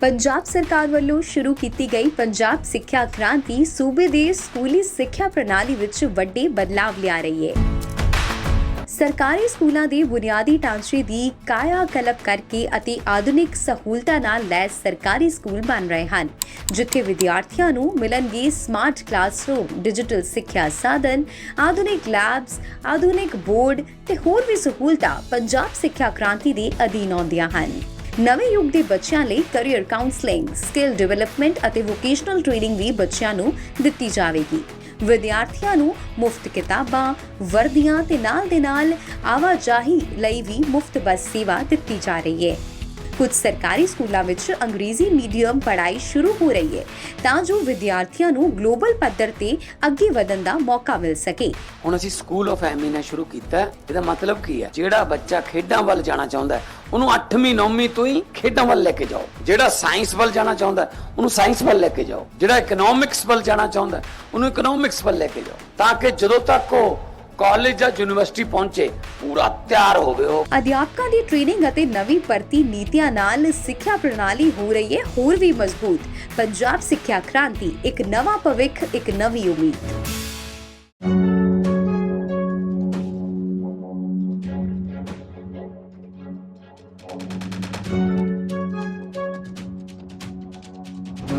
ਪੰਜਾਬ ਸਰਕਾਰ ਵੱਲੋਂ ਸ਼ੁਰੂ ਕੀਤੀ ਗਈ ਪੰਜਾਬ ਸਿੱਖਿਆ ਕ੍ਰਾਂਤੀ ਸੂਬੇ ਦੇ ਸਕੂਲੀ ਸਿੱਖਿਆ ਪ੍ਰਣਾਲੀ ਵਿੱਚ ਵੱਡੇ ਬਦਲਾਵ ਲਿਆ ਰਹੀ ਹੈ। ਸਰਕਾਰੀ ਸਕੂਲਾਂ ਦੇ ਬੁਨਿਆਦੀ ਢਾਂਚੇ ਦੀ ਕਾਇਆ ਕਲਪ ਕਰਕੇ ਅਤੇ ਆਧੁਨਿਕ ਸਹੂਲਤਾਂ ਨਾਲ ਲੈਸ ਸਰਕਾਰੀ ਸਕੂਲ ਬਣ ਰਹੇ ਹਨ, ਜਿੱਥੇ ਵਿਦਿਆਰਥੀਆਂ ਨੂੰ ਮਿਲਣਗੇ ਸਮਾਰਟ ਕਲਾਸਰੂਮ ਡਿਜੀਟਲ ਸਿੱਖਿਆ ਸਾਧਨ, ਆਧੁਨਿਕ ਲੈਬਸ ਆਧੁਨਿਕ ਬੋਰਡ ਤੇ ਹੋਰ ਵੀ ਸਹੂਲਤਾਂ ਪੰਜਾਬ ਸਿੱਖਿਆ ਕ੍ਰਾਂਤੀ ਦੇ ਅਧੀਨ ਆਉਂਦੀਆਂ ਹਨ। ਨਵੇਂ ਯੁੱਗ ਦੇ ਬੱਚਿਆਂ ਲਈ ਕੈਰੀਅਰ ਕਾਉਂਸਲਿੰਗ ਸਕਿੱਲ ਡਿਵੈਲਪਮੈਂਟ ਅਤੇ ਵੋਕੇਸ਼ਨਲ ਟ੍ਰੇਨਿੰਗ ਵੀ ਬੱਚਿਆਂ ਨੂੰ ਦਿੱਤੀ ਜਾਵੇਗੀ। ਵਿਦਿਆਰਥੀਆਂ ਨੂੰ ਮੁਫਤ ਕਿਤਾਬਾਂ, ਵਰਦੀਆਂ ਤੇ ਨਾਲ ਦੇ ਨਾਲ ਆਵਾਜਾਈ ਲਈ ਵੀ ਮੁਫਤ ਬੱਸ ਸੇਵਾ ਦਿੱਤੀ ਜਾ ਰਹੀ ਹੈ। ਕੁਝ ਸਰਕਾਰੀ ਸਕੂਲਾਂ ਵਿੱਚ ਅੰਗਰੇਜ਼ੀ ਮੀਡੀਅਮ ਪੜ੍ਹਾਈ ਸ਼ੁਰੂ ਹੋ ਰਹੀ ਹੈ ਤਾਂ ਜੋ ਵਿਦਿਆਰਥੀਆਂ ਨੂੰ ਗਲੋਬਲ ਪੱਧਰ ਤੇ ਅੱਗੇ ਵਧਣ ਦਾ ਮੌਕਾ ਮਿਲ ਸਕੇ। ਹੁਣ ਅਸੀਂ ਸਕੂਲ ਆਫ ਐਮੀਨਾ ਸ਼ੁਰੂ ਕੀਤਾ ਇਹਦਾ ਮਤਲਬ ਕੀ ਹੈ? ਜਿਹੜਾ ਬੱਚਾ ਖੇਡਾਂ ਵੱਲ ਜਾਣਾ ਚਾਹੁੰਦਾ ਹੈ, ਉਹਨੂੰ 8ਵੀਂ 9ਵੀਂ ਤੋਂ ਹੀ ਖੇਡਾਂ ਵੱਲ ਲੈ ਕੇ ਜਾਓ। ਜਿਹੜਾ ਸਾਇੰਸ ਵੱਲ ਜਾਣਾ ਚਾਹੁੰਦਾ ਹੈ, ਉਹਨੂੰ ਸਾਇੰਸ ਵੱਲ ਲੈ ਕੇ ਜਾਓ। ਜਿਹੜਾ ਇਕਨੋਮਿਕਸ ਵੱਲ ਜਾਣਾ ਚਾਹੁੰਦਾ ਹੈ, ਉਹਨੂੰ ਇਕਨੋਮਿਕਸ ਵੱਲ ਲੈ ਕੇ ਜਾਓ। ਤਾਂ ਕਿ ਜਦੋਂ ਤੱਕ ਉਹ ਕਾਲਜ ਜਾਂ ਯੂਨੀਵਰਸਿਟੀ ਪਹੁੰਚੇ, ਪੂਰਾ ਤਿਆਰ ਹੋਵੇ ਉਹ। ਅਧਿਆਪਕਾਂ ਦੀ ਟ੍ਰੇਨਿੰਗ ਅਤੇ ਨਵੀਂ ਭਰਤੀ ਨੀਤੀਆਂ ਨਾਲ ਸਿੱਖਿਆ ਪ੍ਰਣਾਲੀ ਹੋ ਰਹੀ ਹੈ, ਹੋਰ ਵੀ ਮਜ਼ਬੂਤ। ਪੰਜਾਬ ਸਿੱਖਿਆ ਕ੍ਰਾਂਤੀ, ਇੱਕ ਨਵਾਂ ਭਵਿੱਖ, ਇੱਕ ਨਵੀਂ ਉਮੀਦ।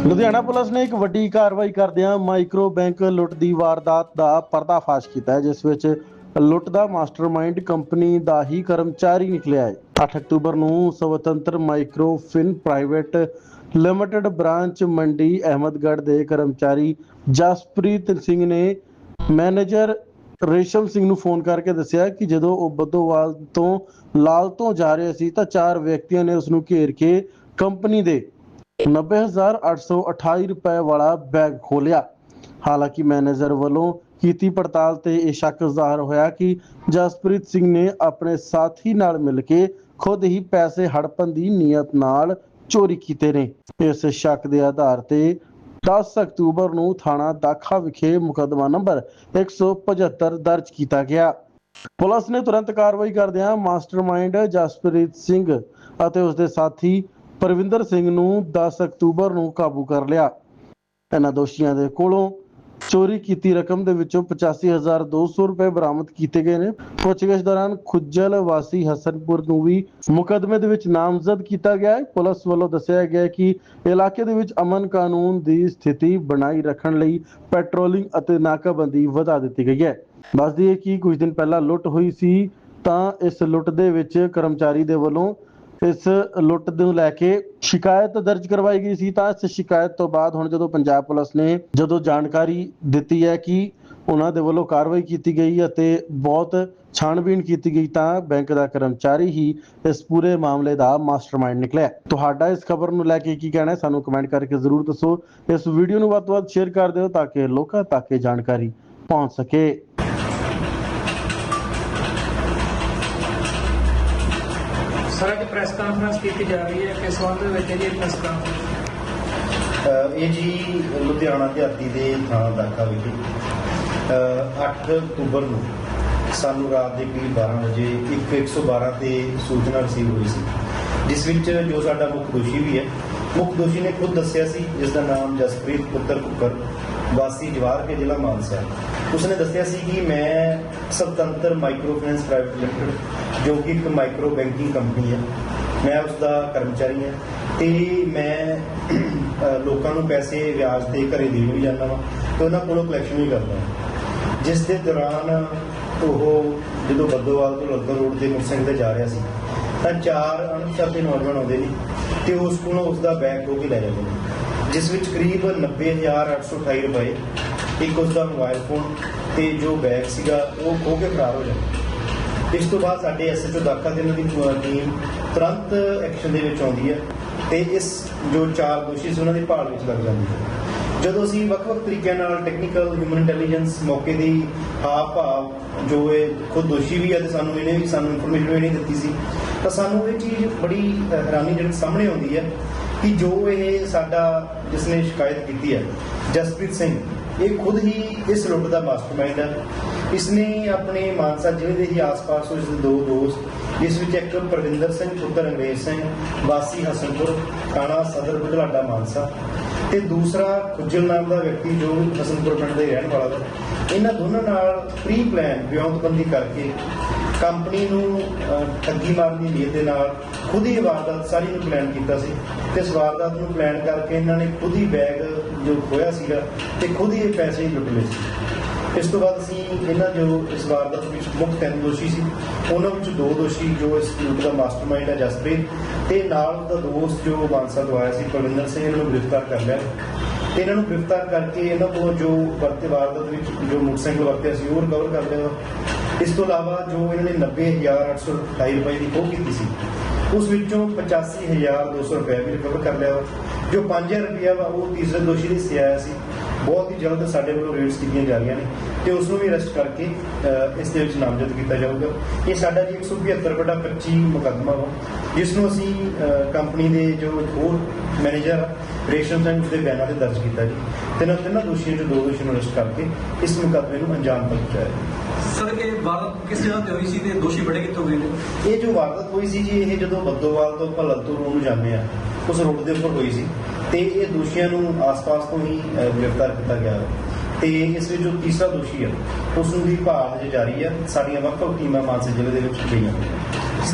ਲੁਧਿਆਣਾ ਪੁਲਿਸ ਨੇ ਇੱਕ ਵੱਡੀ ਕਾਰਵਾਈ ਕਰਦਿਆਂ ਮਾਈਕਰੋ ਬੈਂਕ ਲੁੱਟ ਦੀ ਵਾਰਦਾਤ ਦਾ ਪਰਦਾਫਾਸ਼ ਕੀਤਾ ਹੈ, ਜਿਸ ਵਿੱਚ ਲੁੱਟ ਦਾ ਮਾਸਟਰਮਾਈਂਡ ਕੰਪਨੀ ਦਾ ਹੀ ਕਰਮਚਾਰੀ ਨਿਕਲਿਆ ਹੈ। 8 ਅਕਤੂਬਰ ਨੂੰ Swatantra micro fin private limited branch Mandi Ahmedgarh ਦੇ ਕਰਮਚਾਰੀ ਜਸਪ੍ਰੀਤ ਸਿੰਘ ਨੇ ਮੈਨੇਜਰ ਰੇਸ਼ਮ ਸਿੰਘ ਨੂੰ ਫੋਨ ਕਰਕੇ ਦੱਸਿਆ ਕਿ ਜਦੋਂ ਉਹ ਬੱਦੋਵਾਲ ਤੋਂ ਲਾਲ ਤੋਂ ਜਾ ਰਿਹਾ ਸੀ ਤਾਂ ਚਾਰ ਵਿਅਕਤੀਆਂ ਨੇ ਉਸ ਨੂੰ ਘੇਰ ਕੇ ਕੰਪਨੀ ਦੇ 90828 ਰੁਪਏ ਵਾਲਾ ਬੈਗ ਖੋਲਿਆ। ਹਾਲਾਂਕਿ ਮੈਨੇਜਰ ਵੱਲੋਂ ਕੀਤੀ ਪੜਤਾਲ ਤੇ ਇਹ ਸ਼ੱਕ ਜ਼ਾਹਰ ਹੋਇਆ ਕਿ ਜਸਪ੍ਰੀਤ ਸਿੰਘ ਨੇ ਆਪਣੇ ਸਾਥੀ ਨਾਲ ਮਿਲ ਕੇ ਖੁਦ ਹੀ ਪੈਸੇ ਹੜਪਣ ਦੀ ਨੀਅਤ ਨਾਲ ਚੋਰੀ ਕੀਤੇ ਨੇ। ਇਸ ਸ਼ੱਕ ਦੇ ਆਧਾਰ ਤੇ 10 ਅਕਤੂਬਰ ਨੂੰ ਥਾਣਾ ਦਾਖਾ ਵਿਖੇ ਮੁਕੱਦਮਾ ਨੰਬਰ 175 ਦਰਜ ਕੀਤਾ ਗਿਆ। ਪੁਲਿਸ ਨੇ ਤੁਰੰਤ ਕਾਰਵਾਈ ਕਰਦਿਆਂ ਮਾਸਟਰਮਾਈਂਡ ਜਸਪ੍ਰੀਤ ਸਿੰਘ ਅਤੇ ਉਸ ਦੇ ਸਾਥੀ ਪਰਵਿੰਦਰ ਸਿੰਘ ਨੂੰ 10 ਅਕਤੂਬਰ ਨੂੰ ਕਾਬੂ ਕਰ ਲਿਆ। ਇਹਨਾਂ ਦੋਸ਼ੀਆਂ ਦੇ ਕੋਲੋਂ ਚੋਰੀ ਕੀਤੀ ਰਕਮ ਦੇ ਵਿੱਚੋਂ 85200 ਰੁਪਏ ਬਰਾਮਦ ਕੀਤੇ ਗਏ ਨੇ। ਪੁੱਛਗਿੱਛ ਦੌਰਾਨ ਖੁੱਜਲ ਵਾਸੀ ਹਸਨਪੁਰ ਨੂੰ ਵੀ ਮੁਕੱਦਮੇ ਦੇ ਵਿੱਚ ਨਾਮਜ਼ਦ ਕੀਤਾ ਗਿਆ ਹੈ। ਪੁਲਿਸ ਵੱਲੋਂ ਦੱਸਿਆ ਗਿਆ ਕਿ ਇਲਾਕੇ ਦੇ ਵਿੱਚ ਅਮਨ ਕਾਨੂੰਨ ਦੀ ਸਥਿਤੀ ਬਣਾਈ ਰੱਖਣ ਲਈ ਪੈਟਰੋਲਿੰਗ ਅਤੇ ਨਾਕਾਬੰਦੀ ਵਧਾ ਦਿੱਤੀ ਗਈ ਹੈ। ਦੱਸ ਦਈਏ ਕਿ ਕੁਝ ਦਿਨ ਪਹਿਲਾਂ ਲੁੱਟ ਹੋਈ ਸੀ ਤਾਂ ਇਸ ਲੁੱਟ ਦੇ ਵਿੱਚ ਕਰਮਚਾਰੀ ਦੇ ਵੱਲੋਂ ਇਸ ਲੁੱਟ ਨੂੰ ਲੈ ਕੇ ਸ਼ਿਕਾਇਤ ਦਰਜ ਕਰਵਾਈ ਗਈ ਸੀ ਤਾਂ ਇਸ ਸ਼ਿਕਾਇਤ ਤੋਂ ਬਾਅਦ ਹੁਣ ਜਦੋਂ ਪੰਜਾਬ ਪੁਲਿਸ ਨੇ ਜਦੋਂ ਜਾਣਕਾਰੀ ਦਿੱਤੀ ਹੈ ਕਿ ਉਹਨਾਂ ਦੇ ਵੱਲੋਂ ਕਾਰਵਾਈ ਕੀਤੀ ਗਈ ਅਤੇ ਬਹੁਤ ਛਾਣਬੀਣ ਕੀਤੀ ਗਈ ਤਾਂ ਬੈਂਕ ਦਾ ਕਰਮਚਾਰੀ ਹੀ ਇਸ ਪੂਰੇ ਮਾਮਲੇ ਦਾ ਮਾਸਟਰਮਾਈਂਡ ਨਿਕਲਿਆ ਤੁਹਾਡਾ ਇਸ ਖਬਰ ਨੂੰ ਲੈ ਕੇ ਕੀ ਕਹਿਣਾ ਹੈ? ਸਾਨੂੰ ਕਮੈਂਟ ਕਰਕੇ ਜ਼ਰੂਰ ਦੱਸੋ। ਇਸ ਵੀਡੀਓ ਨੂੰ ਵੱਧ ਤੋਂ ਵੱਧ ਸ਼ੇਅਰ ਕਰ ਦਿਓ ਤਾਂ ਕਿ ਲੋਕਾਂ ਤੱਕ ਇਹ ਜਾਣਕਾਰੀ ਪਹੁੰਚ ਸਕੇ। ਪ੍ਰੈਸ ਕਾਨਫਰੰਸ ਕੀਤੀ ਜਾ ਰਹੀ ਹੈ ਕਿਸ ਸੰਬੰਧ ਵਿੱਚ ਹੈ ਪ੍ਰੈਸ ਕਾਨਫਰੰਸ ਅਹ ਇਹ ਜੀ ਲੁਧਿਆਣਾ ਦਿਹਾਤੀ ਦੇ ਥਾਣਾ ਦਾਖਾ ਵਿਖੇ, ਅਹ 8 ਅਕਤੂਬਰ ਨੂੰ ਸਾਨੂੰ ਰਾਤ ਦੇ ਕਰੀਬ 12 ਵਜੇ ਇੱਕ 112 ਤੇ ਸੂਚਨਾ ਰਸੀਵ ਹੋਈ ਸੀ। ਜਿਸ ਵਿੱਚ ਜੋ ਸਾਡਾ ਮੁੱਖ ਦੋਸ਼ੀ ਵੀ ਹੈ ਮੁੱਖ ਦੋਸ਼ੀ ਨੇ ਖੁਦ ਦੱਸਿਆ ਸੀ, ਜਿਸ ਦਾ ਨਾਮ ਜਸਪ੍ਰੀਤ ਪੁੱਤਰ ਕੁੱਕਰ ਵਾਸੀ ਜਵਾਰ ਕੇ ਜ਼ਿਲ੍ਹਾ ਮਾਨਸਾ। ਉਸਨੇ ਦੱਸਿਆ ਸੀ ਕਿ ਮੈਂ Swatantra micro finance private limited ਜੋ ਕਿ ਇੱਕ ਮਾਈਕਰੋ ਬੈਂਕਿੰਗ ਕੰਪਨੀ ਹੈ। ਮੈਂ ਉਸ ਦਾ ਕਰਮਚਾਰੀ ਹਾਂ ਤੇ ਮੈਂ ਲੋਕਾਂ ਨੂੰ ਪੈਸੇ ਵਿਆਜ ਤੇ ਘਰੇ ਦੇਣ ਵੀ ਜਾਂਦਾ ਵਾਂ ਤੇ ਉਹਨਾਂ ਕੋਲੋਂ ਕਲੈਕਸ਼ਨ ਵੀ ਕਰਦਾ ਹਾਂ ਜਿਸ ਦੇ ਦੌਰਾਨ ਉਹ ਜਦੋਂ ਬੱਦੋਵਾਲ ਤੋਂ ਲੰਗਰ ਰੋਡ ਤੇ ਮੋਟਰਸਾਈਕਲ ਤੇ ਜਾ ਰਿਹਾ ਸੀ, ਤਾਂ ਚਾਰ ਅਣਪਛਾਤੇ ਨੌਜਵਾਨ ਆਉਂਦੇ ਨੇ ਤੇ ਉਸ ਕੋਲੋਂ ਉਸ ਦਾ ਬੈਗ ਖੋਹ ਕੇ ਲੈ ਜਾਂਦੇ ਨੇ, ਜਿਸ ਵਿੱਚ ਕਰੀਬ 90828 ਰੁਪਏ, ਇੱਕ ਉਸ ਦਾ ਮੋਬਾਈਲ ਫੋਨ ਤੇ ਜੋ ਬੈਗ ਸੀਗਾ, ਉਹ ਖੋਹ ਕੇ ਫਰਾਰ ਹੋ ਜਾਂਦਾ ਇਸ ਤੋਂ ਬਾਅਦ ਸਾਡੇ ਐਸਐਚਓ ਦਾਖਾ ਦੇ ਇਹਨਾਂ ਦੀ ਟੀਮ ਤੁਰੰਤ ਐਕਸ਼ਨ ਦੇ ਵਿੱਚ ਆਉਂਦੀ ਹੈ ਤੇ ਇਸ ਜੋ ਚਾਰ ਦੋਸ਼ੀ ਸੀ, ਉਹਨਾਂ ਦੀ ਭਾਲ ਵਿੱਚ ਲੱਗ ਜਾਂਦੀ ਹੈ। ਜਦੋਂ ਅਸੀਂ ਵੱਖ-ਵੱਖ ਤਰੀਕਿਆਂ ਨਾਲ ਟੈਕਨੀਕਲ ਹਿਊਮਨ ਇੰਟੈਲੀਜੈਂਸ ਮੌਕੇ ਦੀ ਹਾਵ ਭਾਵ ਜੋ ਇਹ ਖੁਦ ਦੋਸ਼ੀ ਵੀ ਹੈ ਤੇ ਸਾਨੂੰ ਇਹਨੇ ਵੀ ਸਾਨੂੰ ਇਨਫੋਰਮੇਸ਼ਨ ਵੀ ਨਹੀਂ ਦਿੱਤੀ ਸੀ ਤਾਂ ਸਾਨੂੰ ਇਹ ਚੀਜ਼ ਬੜੀ ਹੈਰਾਨੀ ਜਿਹੜੀ ਸਾਹਮਣੇ ਆਉਂਦੀ ਹੈ ਕਿ ਜੋ ਇਹ ਸਾਡਾ, ਜਿਸ ਨੇ ਸ਼ਿਕਾਇਤ ਕੀਤੀ ਹੈ, ਜਸਪ੍ਰੀਤ ਸਿੰਘ, ਇਹ ਖੁਦ ਹੀ ਇਸ ਲੁੱਟ ਦਾ ਮਾਸਟਰਮਾਈਂਡ ਹੈ। ਇਸਨੇ ਆਪਣੇ ਮਾਨਸਾ ਜ਼ਿਲ੍ਹੇ ਦੇ ਹੀ ਆਸ-ਪਾਸ ਉਸ ਦੇ ਦੋ ਦੋਸਤ ਇਸ ਵਿੱਚ ਇੱਕ ਪ੍ਰਵਿੰਦਰ ਸਿੰਘ, ਪੁੱਤਰ ਅੰਗਰੇਜ਼ ਸਿੰਘ, ਵਾਸੀ ਹਸਨਪੁਰ, ਥਾਣਾ ਸਦਰ ਬੁਢਲਾਡਾ ਮਾਨਸਾ ਤੇ ਦੂਸਰਾ ਖੁੱਜਲ ਨਾਮ ਦਾ ਵਿਅਕਤੀ ਜੋ ਹਸਨਪੁਰ ਪਿੰਡ ਦੇ ਰਹਿਣ ਵਾਲਾ ਹੈ। ਇਹਨਾਂ ਦੋਨਾਂ ਨਾਲ ਪ੍ਰੀ ਪਲਾਨ ਵਿਉਂਤਬੰਦੀ ਕਰਕੇ ਕੰਪਨੀ ਨੂੰ ਠੱਗੀ ਮਾਰਨ ਦੀ ਨੀਅਤ ਦੇ ਨਾਲ ਖੁਦ ਹੀ ਇਹ ਵਾਰਦਾਤ ਸਾਰੀ ਨੂੰ ਪਲਾਨ ਕੀਤਾ ਸੀ ਤੇ ਇਸ ਵਾਰਦਾਤ ਨੂੰ ਪਲਾਨ ਕਰਕੇ ਇਹਨਾਂ ਨੇ ਖੁਦ ਹੀ ਬੈਗ ਜੋ ਖੋਇਆ ਸੀਗਾ ਤੇ ਖੁਦ ਹੀ ਇਹ ਪੈਸੇ ਲੁੱਟ ਲਏ ਸੀ। ਇਸ ਤੋਂ ਬਾਅਦ ਅਸੀਂ ਇਹਨਾਂ ਜੋ ਇਸ ਵਾਰਦਾਤ ਵਿੱਚ ਮੁੱਖ ਤਿੰਨ ਦੋਸ਼ੀ ਸੀ, ਉਹਨਾਂ ਵਿੱਚ ਦੋ ਦੋਸ਼ੀ ਜੋ ਇਸ ਲੁੱਟ ਦਾ ਮਾਸਟਰਮਾਈਂਡ ਹੈ ਜਸਪ੍ਰੀਤ ਤੇ ਨਾਲ ਦਾ ਦੋਸਤ ਜੋ ਮਾਨਸਾ ਤੋਂ ਆਇਆ ਸੀ ਕੁਲਵਿੰਦਰ ਸਿੰਘ, ਇਹਨਾਂ ਨੂੰ ਗ੍ਰਿਫਤਾਰ ਕਰ ਲਿਆ। ਤੇ ਇਹਨਾਂ ਨੂੰ ਗ੍ਰਿਫਤਾਰ ਕਰਕੇ ਇਹਨਾਂ ਤੋਂ ਜੋ ਵਰਤੇ ਵਾਰਦਾਤ ਵਿੱਚ ਜੋ ਮੋਟਰਸਾਈਕਲ ਵਰਤਿਆ ਸੀ, ਉਹ ਰਿਕਵਰ ਕਰ ਲਿਆ। ਇਸ ਤੋਂ ਇਲਾਵਾ ਜੋ ਇਹਨਾਂ ਨੇ 90828 ਰੁਪਏ ਦੀ ਖੋਹ ਕੀਤੀ ਸੀ, ਉਸ ਵਿੱਚੋਂ 85200 ਰੁਪਏ ਵੀ ਰਿਕਵਰ ਕਰ ਲਿਆ। ਜੋ 5000 ਰੁਪਇਆ ਵਾ, ਉਹ ਤੀਸਰੇ ਦੋਸ਼ੀ ਦੇ ਹਿੱਸੇ ਸੀ। ਬਹੁਤ ਹੀ ਜਲਦ ਸਾਡੇ ਵੱਲੋਂ ਰੇਡਸ ਕੀਤੀਆਂ ਜਾ ਰਹੀਆਂ ਨੇ ਤੇ ਉਸ ਨੂੰ ਵੀ ਅਰੈਸਟ ਕਰਕੇ ਇਸ ਦੇ ਵਿੱਚ ਨਾਮਜ਼ਦ ਕੀਤਾ ਜਾਊਗਾ। ਇਹ ਸਾਡਾ ਜੀ 175 ਬਟਾ 25 ਮੁਕੱਦਮਾ ਵਾ ਜਿਸ ਨੂੰ ਅਸੀਂ ਕੰਪਨੀ ਦੇ ਜੋ ਹੋਰ ਮੈਨੇਜਰ ਰੇਸ਼ਮ ਸਿੰਘ ਦੇ ਬਿਆਨਾਂ ਤੇ ਦਰਜ ਕੀਤਾ ਜੀ। ਤਿੰਨਾਂ ਤਿੰਨਾਂ ਦੋਸ਼ੀਆਂ ਚੋਂ ਦੋ ਦੋਸ਼ੀਆਂ ਨੂੰ ਅਰੈਸਟ ਕਰਕੇ ਇਸ ਮੁਕੱਦਮੇ ਨੂੰ ਅੰਜਾਮ ਪਹੁੰਚਾਇਆ ਸਰ ਇਹ ਵਾਰਦਾਤ ਕਿਸ ਜਗ੍ਹਾ ਤੇ ਹੋਈ ਸੀ ਤੇ ਦੋਸ਼ੀ ਬੜੇ ਕਿੱਥੋਂ ਗਏ ਨੇ? ਇਹ ਜੋ ਵਾਰਦਾਤ ਹੋਈ ਸੀ ਜੀ ਇਹ ਜਦੋਂ ਬੱਦੋਵਾਲ ਤੋਂ ਆਪਾਂ ਲੱਤੂ ਰੋਡ ਨੂੰ ਜਾਂਦੇ ਆ ਉਸ ਰੋਡ ਦੇ ਉੱਪਰ ਹੋਈ ਸੀ। ਤੇ ਇਹ ਦੋਸ਼ੀਆਂ ਨੂੰ ਆਸ-ਪਾਸ ਤੋਂ ਹੀ ਗ੍ਰਿਫਤਾਰ ਕੀਤਾ ਗਿਆ ਤੇ ਇਸ ਵਿੱਚ ਜੋ ਤੀਸਰਾ ਦੋਸ਼ੀ ਹੈ ਉਸ ਨੂੰ ਦੀ ਭਾਲ ਹਜੇ ਜਾਰੀ ਹੈ ਸਾਡੀਆਂ ਵੱਖ-ਵੱਖ ਟੀਮਾਂ ਮਾਨਸੇ ਜ਼ਿਲ੍ਹੇ ਦੇ ਵਿੱਚ ਗਈਆਂ ਹੋਈਆਂ